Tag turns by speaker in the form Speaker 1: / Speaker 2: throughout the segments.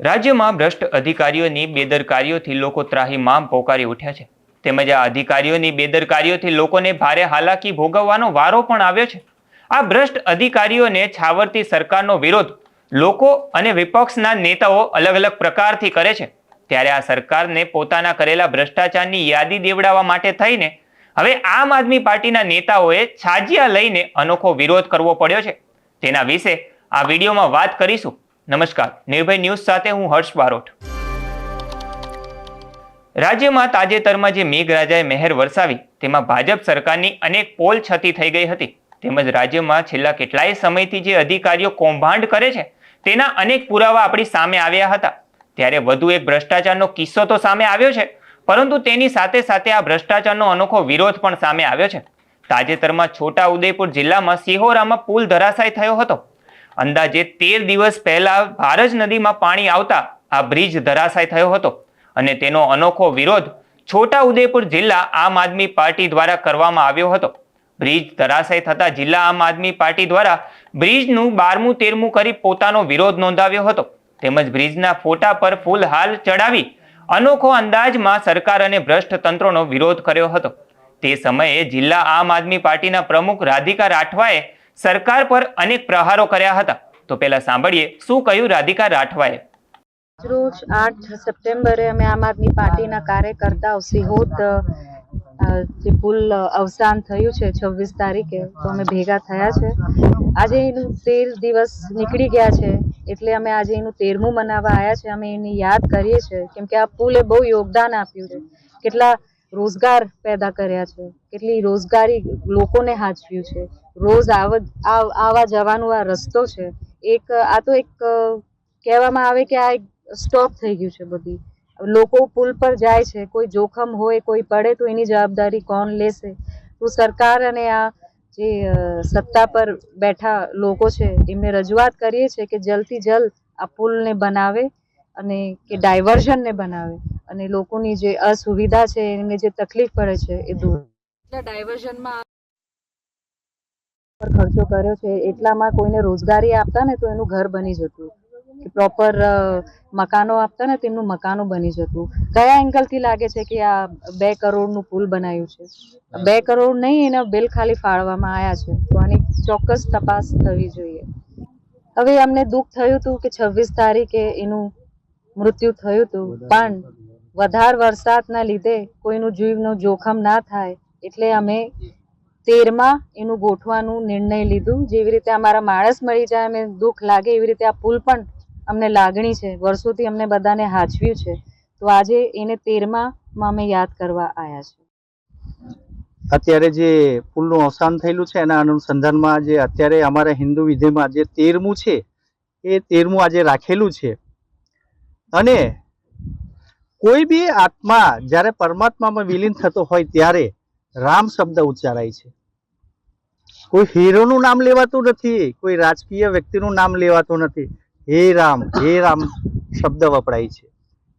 Speaker 1: રાજ્યમાં ભ્રષ્ટ અધિકારીઓની બેદરકારીઓથી લોકો ત્રાહીમામ પોકારી ઉઠ્યા છે. તેમજ આ અધિકારીઓની બેદરકારીઓથી લોકોને ભારે હાલાકી ભોગવવાનો વારો પણ આવ્યો છે. આ ભ્રષ્ટ અધિકારીઓને છાવરતી સરકારનો વિરોધ લોકો અને વિપક્ષના નેતાઓ અલગ અલગ પ્રકારથી કરે છે. ત્યારે આ સરકારને પોતાના કરેલા ભ્રષ્ટાચારની યાદી દેવડાવવા માટે થઈને હવે આમ આદમી પાર્ટીના નેતાઓએ છાજિયા લઈને અનોખો વિરોધ કરવો પડ્યો છે. તેના વિશે આ વિડીયોમાં વાત કરીશું. નમસ્કાર. નિર્ભય ન્યૂઝ સાથે હું હર્ષ બારોટ. રાજ્યમાં તાજેતરમાં જે મેઘરાજાએ મહેર વરસાવી, તેમાં ભાજપ સરકારની અનેક પોલ છતી થઈ ગઈ હતી. તેમજ રાજ્યમાં છેલ્લા કેટલાય સમયથી જે અધિકારીઓ કૌભાંડ કરે છે, તેના અનેક પુરાવા આપણી સામે આવ્યા હતા. ત્યારે વધુ એક ભ્રષ્ટાચારનો કિસ્સો તો સામે આવ્યો છે, પરંતુ તેની સાથે સાથે આ ભ્રષ્ટાચારનો અનોખો વિરોધ પણ સામે આવ્યો છે. તાજેતરમાં છોટા ઉદયપુર જિલ્લામાં સિહોરામાં પુલ ધરાશાય થયો હતો. અંદાજે તેર દિવસ પહેલા ભારજ નદીમાં પાણી આવતા આ બ્રિજ ધરાશાય થયો હતો અને તેનો અનોખો વિરોધ છોટા ઉદેપુર જિલ્લા આમ આદમી પાર્ટી દ્વારા કરવામાં આવ્યો હતો. બ્રિજ ધરાશય થતા જિલ્લા આમ આદમી પાર્ટી દ્વારા બ્રિજનું બારમું તેરમું કરી પોતાનો વિરોધ નોંધાવ્યો હતો. તેમજ બ્રિજના ફોટા પર ફૂલહાલ ચડાવી અનોખો અંદાજમાં સરકાર અને ભ્રષ્ટ તંત્રનો વિરોધ કર્યો હતો. તે સમયે જિલ્લા આમ આદમી પાર્ટીના પ્રમુખ રાધિકા રાઠવાએ સરકાર પર અનેક પ્રહારો કર્યા હતા. તો પહેલા સાંભળીએ શું કહ્યું રાધિકા રાઠવાએ.
Speaker 2: રોજ આઠ સપ્ટેમ્બરે અમે આમ આદમી પાર્ટીના કાર્યકર્તાઓ સિહોદ જે પુલ અવસાન થયું છે છવ્વીસ તારીખે, તો અમે ભેગા થયા છે. આજે એનું તેર દિવસ નીકળી ગયા છે, એટલે અમે આજે એનું તેરમું મનાવવા આવ્યા છે. અમે એની યાદ કરીએ છીએ, કેમ કે આ પુલે બહુ યોગદાન આપ્યું છે. કેટલા રોજગાર પેદા કર્યા છે, કેટલી રોજગારી લોકોને હાચવ્યું છે. રોજ આવ જવાનું આ રસ્તો છે. એક, આ તો એક કહેવામાં આવે કે આ એક સ્ટોપ થઈ ગયું છે બધી. લોકો પુલ પર જાય છે કોઈ જોખમ હોય કોઈ પડે તો એની જવાબદારી કોણ લેશે? તો સરકાર અને આ જે સત્તા પર બેઠા લોકો છે એમને રજૂઆત કરીએ છીએ કે જલ્દથી જલ્દ આ પુલને બનાવે અને કે ડાયવર્ઝનને બનાવે અને લોકોની જે અસુવિધા છે એમને જે તકલીફ પડે છે એ દૂર ડાયવર્ઝનમાં ખર્ચો કર્યો છે એટલામાં કોઈને રોજગારી આપતા ને તો એનું ઘર બની જતું. કે પ્રોપર મકાનો આપતા ને તેમનું મકાનો બની જતું. કયા એંગલથી લાગે છે કે આ બે કરોડનું પુલ બનાવ્યું છે? બે કરોડ નહીં એના બિલ ખાલી ફાળવામાં આવ્યા છે. તો આની ચોક્કસ તપાસ થવી જોઈએ. હવે અમને દુઃખ થયું હતું કે છવ્વીસ તારીખે એનું મૃત્યુ થયું હતું પણ વધારે વરસાદના લીધે કોઈનું જીવનું જોખમ ના થાય. એટલે અમે તેરમાં એનું ગોઠવાનું નિર્ણય લીધું. જેવી રીતે અમારા માણસ મળી જાય અમે દુઃખ લાગે એવી રીતે આ પુલ પણ અમને લાગણી છે. વર્ષોથી અમને બધાને હાચવ્યું છે. તો આજે એને તેરમાં અમે યાદ કરવા આવ્યા છે
Speaker 3: અત્યારે જે પુલનું અવસાન થયેલું છે, એના અનુસંધાનમાં જે અત્યારે અમારા હિન્દુ વિધિમાં જે તેરમું છે, એ તેરમું આજે રાખેલું છે. અને કોઈ બી આત્મા જ્યારે પરમાત્મામાં વિલીન થતો હોય ત્યારે રામ શબ્દ ઉચ્ચારાય છે. કોઈ હીરોનું નામ લેવાતું નથી, કોઈ રાજકીય વ્યક્તિનું નામ લેવાતું નથી. હે રામ હે રામ શબ્દ વપરાય છે.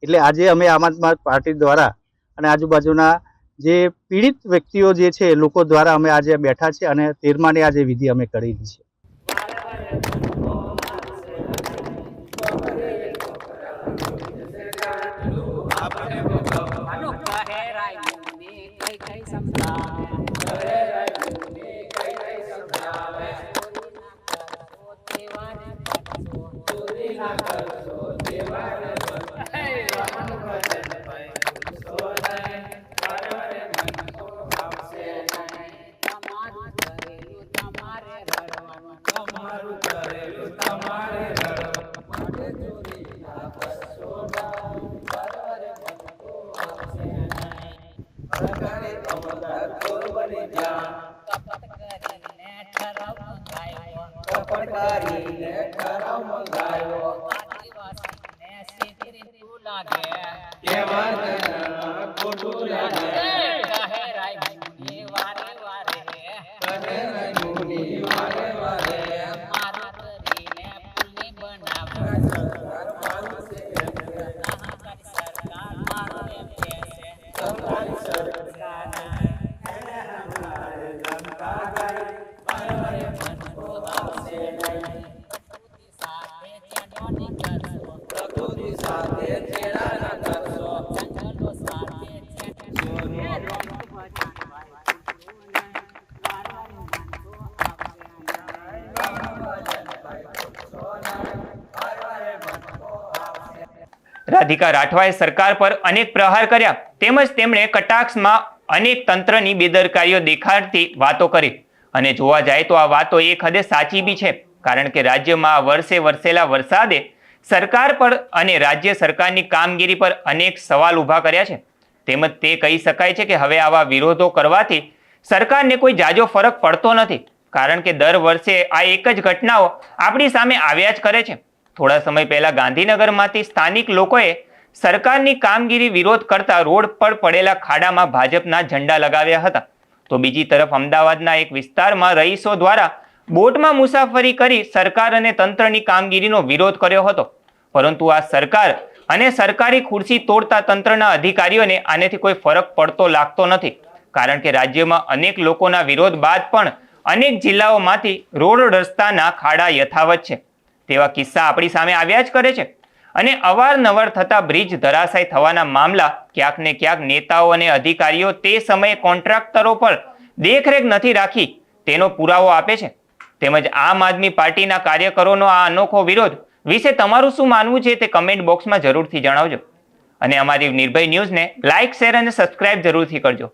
Speaker 3: એટલે આજે અમે આમ આદમી પાર્ટી દ્વારા અને આજુબાજુના જે પીડિત વ્યક્તિઓ જે છે લોકો દ્વારા અમે આજે બેઠા છે અને તેરમાની આજે વિધિ અમે કરેલી છે.
Speaker 4: મંગાયો. કહેવત ખોટું લાગે કહે નહીં મુનિ
Speaker 1: રાધિકા રાઠવાએ સરકાર પર અનેક પ્રહાર કર્યા. તેમજ તેમણે કટાક્ષમાં અનેક તંત્રની બેદરકારીઓ દેખાડતી વાતો કરી. અને જોવા જાય તો આ વાતો એક હદે સાચી બી છે. કારણ કે રાજ્યમાં વર્ષે વરસેલા વરસાદે સરકાર પર અને રાજ્ય સરકારની કામગીરી પર અનેક સવાલ ઊભા કર્યા છે. તેમજ તે કહી શકાય છે કે હવે આવા વિરોધો કરવાથી સરકારને કોઈ જાજો ફરક પડતો નથી. કારણ કે દર વર્ષે આ એક જ ઘટનાઓ આપણી સામે આવ્યા જ કરે છે. થોડા સમય પહેલા ગાંધીનગરમાંથી સ્થાનિક લોકોએ સરકારની કામગીરી વિરોધ કરતા રોડ પર પડેલા ખાડામાં ભાજપના ઝંડા લગાવ્યા હતા. તો બીજી તરફ અમદાવાદના એક વિસ્તારમાં રહીશો દ્વારા બોટમાં મુસાફરી કરી સરકાર અને તંત્રની કામગીરીનો વિરોધ કર્યો હતો. પરંતુ આ સરકાર અને સરકારી ખુરશી તોડતા તંત્રના અધિકારીઓને આનેથી કોઈ ફરક પડતો લાગતો નથી. કારણ કે રાજ્યમાં અનેક લોકોના વિરોધ બાદ પણ અનેક જિલ્લાઓમાંથી રોડ રસ્તાના ખાડા યથાવત છે. તેવા કિસ્સા આપણી સામે આવ્યા જ કરે છે. અને અવારનવાર થતા બ્રિજ ધરાશાય થવાના મામલા, ક્યાંક ને ક્યાંક નેતાઓ અને અધિકારીઓ તે સમયે કોન્ટ્રાક્ટરો પર દેખરેખ નથી રાખી, તેનો પુરાવો આપે છે. તેમજ આમ આદમી પાર્ટીના કાર્યકરોનો આ અનોખો વિરોધ વિશે તમારું શું માનવું છે તે કમેન્ટ બોક્સમાં જરૂરથી જણાવજો. અને અમારી નિર્ભય ન્યૂઝને લાઇક, શેર અને સબસ્ક્રાઇબ જરૂરથી કરજો.